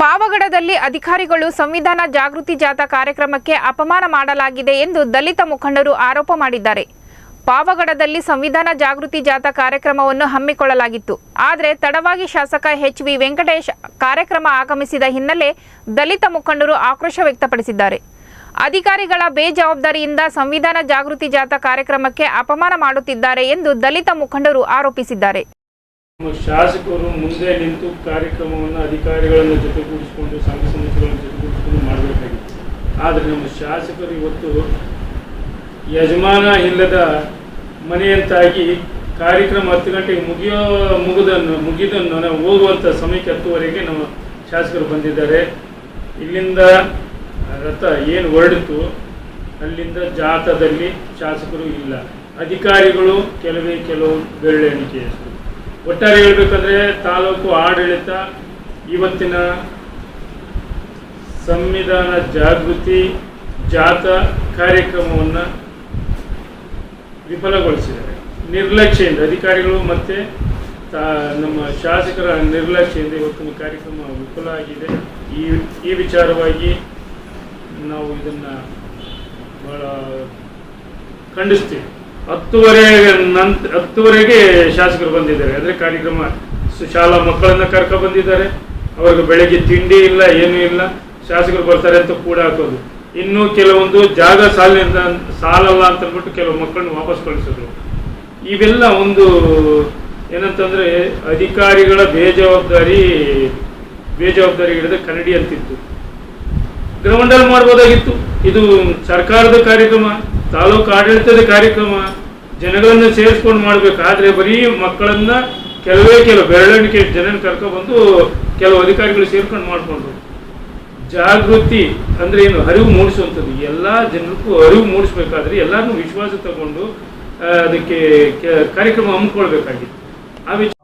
ಪಾವಗಡದಲ್ಲಿ ಅಧಿಕಾರಿಗಳು ಸಂವಿಧಾನ ಜಾಗೃತಿ ಜಾಥಾ ಕಾರ್ಯಕ್ರಮಕ್ಕೆ ಅಪಮಾನ ಮಾಡಲಾಗಿದೆ ಎಂದು ದಲಿತ ಮುಖಂಡರು ಆರೋಪ ಮಾಡಿದ್ದಾರೆ. ಪಾವಗಡದಲ್ಲಿ ಸಂವಿಧಾನ ಜಾಗೃತಿ ಜಾಥಾ ಕಾರ್ಯಕ್ರಮವನ್ನು ಹಮ್ಮಿಕೊಳ್ಳಲಾಗಿತ್ತು. ಆದರೆ ತಡವಾಗಿ ಶಾಸಕ ಎಚ್ ವಿ ವೆಂಕಟೇಶ್ ಕಾರ್ಯಕ್ರಮ ಆಗಮಿಸಿದ ಹಿನ್ನೆಲೆ ದಲಿತ ಮುಖಂಡರು ಆಕ್ರೋಶ ವ್ಯಕ್ತಪಡಿಸಿದ್ದಾರೆ. ಅಧಿಕಾರಿಗಳ ಬೇಜವಾಬ್ದಾರಿಯಿಂದ ಸಂವಿಧಾನ ಜಾಗೃತಿ ಜಾಥಾ ಕಾರ್ಯಕ್ರಮಕ್ಕೆ ಅಪಮಾನ ಮಾಡುತ್ತಿದ್ದಾರೆ ಎಂದು ದಲಿತ ಮುಖಂಡರು ಆರೋಪಿಸಿದ್ದಾರೆ. ಶಾಸಕರು ಮುಂದೆ ನಿಂತು ಕಾರ್ಯಕ್ರಮವನ್ನು ಅಧಿಕಾರಿಗಳನ್ನು ಜೊತೆಗೂಡಿಸಿಕೊಂಡು, ಸಂಘ ಸಂಸ್ಥೆಗಳನ್ನು ಜೊತೆಗೂಡಿಸಿಕೊಂಡು ಮಾಡಬೇಕಾಗಿತ್ತು. ಆದರೆ ನಮ್ಮ ಶಾಸಕರು ಇವತ್ತು ಯಜಮಾನ ಇಲ್ಲದ ಮನೆಯಂತಾಗಿ ಕಾರ್ಯಕ್ರಮ ಹತ್ತು ಗಂಟೆಗೆ ಮುಗಿಯೋ, ಮುಗಿದನ್ನು ಮುಗಿದನ್ನು ನಾವು ಹೋಗುವಂಥ ಸಮಯಕ್ಕೆ ಹತ್ತುವರೆಗೆ ನಮ್ಮ ಶಾಸಕರು ಬಂದಿದ್ದಾರೆ. ಇಲ್ಲಿಂದ ರಥ ಏನು ಹೊರಡಿತು, ಅಲ್ಲಿಂದ ಜಾಥಾದಲ್ಲಿ ಶಾಸಕರು ಇಲ್ಲ. ಅಧಿಕಾರಿಗಳು ಕೆಲವೇ, ಕೆಲವು ಬೆರಳೆಣಿಕೆಯಷ್ಟು. ಒಟ್ಟಾರೆ ಹೇಳ್ಬೇಕಂದ್ರೆ ತಾಲೂಕು ಆಡಳಿತ ಇವತ್ತಿನ ಸಂವಿಧಾನ ಜಾಗೃತಿ ಜಾಥಾ ಕಾರ್ಯಕ್ರಮವನ್ನು ವಿಫಲಗೊಳಿಸಿದ್ದಾರೆ. ನಿರ್ಲಕ್ಷ್ಯದಿಂದ ಅಧಿಕಾರಿಗಳು ಮತ್ತು ತಾ ನಮ್ಮ ಶಾಸಕರ ನಿರ್ಲಕ್ಷ್ಯದಿಂದ ಇವತ್ತಿನ ಕಾರ್ಯಕ್ರಮ ವಿಫಲ ಆಗಿದೆ. ಈ ಈ ವಿಚಾರವಾಗಿ ನಾವು ಇದನ್ನು ಭಾಳ ಖಂಡಿಸ್ತೀವಿ. ಹತ್ತುವರೆ ನಂತ, ಹತ್ತುವರೆಗೆ ಶಾಸಕರು ಬಂದಿದ್ದಾರೆ. ಅಂದರೆ ಕಾರ್ಯಕ್ರಮ ಶಾಲಾ ಮಕ್ಕಳನ್ನ ಕರ್ಕೊ ಬಂದಿದ್ದಾರೆ. ಅವ್ರಿಗೆ ಬೆಳಗ್ಗೆ ತಿಂಡಿ ಇಲ್ಲ, ಏನೂ ಇಲ್ಲ. ಶಾಸಕರು ಬರ್ತಾರೆ ಅಂತ ಕೂಡ ಹಾಕೋದು. ಇನ್ನು ಕೆಲವೊಂದು ಜಾಗ ಸಾಲಿನಿಂದ ಸಾಲಲ್ಲ ಅಂತ ಅಂದ್ಬಿಟ್ಟು ಕೆಲವು ಮಕ್ಕಳನ್ನ ವಾಪಸ್ ಕಳಿಸಿದ್ರು. ಇವೆಲ್ಲ ಒಂದು ಏನಂತಂದ್ರೆ ಅಧಿಕಾರಿಗಳ ಬೇಜವಾಬ್ದಾರಿ ಬೇಜವಾಬ್ದಾರಿ ಹಿಡಿದ ಕನ್ನಡಿ ಅಂತಿತ್ತು ಗ್ರೌಂಡಲ್ಲಿ ಮಾಡ್ಬೋದಾಗಿತ್ತು. ಇದು ಸರ್ಕಾರದ ಕಾರ್ಯಕ್ರಮ. ತಾಲೂಕು ಆಡಳಿತದ ಕಾರ್ಯಕ್ರಮ ಜನಗಳನ್ನ ಸೇರಿಸ್ಕೊಂಡು ಮಾಡ್ಬೇಕಾದ್ರೆ ಬರೀ ಮಕ್ಕಳನ್ನ ಕೆಲವೇ ಕೆಲವು ಬೆರಳಿಕೆ ಜನನ ಕರ್ಕೊಬಂದು ಕೆಲವು ಅಧಿಕಾರಿಗಳು ಸೇರ್ಕೊಂಡು ಮಾಡ್ಕೊಂಡು ಜಾಗೃತಿ ಅಂದ್ರೆ ಏನು? ಅರಿವು ಮೂಡಿಸುವಂಥದ್ದು. ಎಲ್ಲ ಜನರಿಗೂ ಅರಿವು ಮೂಡಿಸ್ಬೇಕಾದ್ರೆ ಎಲ್ಲರನ್ನೂ ವಿಶ್ವಾಸ ತಗೊಂಡು ಅದಕ್ಕೆ ಕಾರ್ಯಕ್ರಮ ಹಮ್ಮಿಕೊಳ್ಬೇಕಾಗಿತ್ತು. ಆ ವಿಚಾರ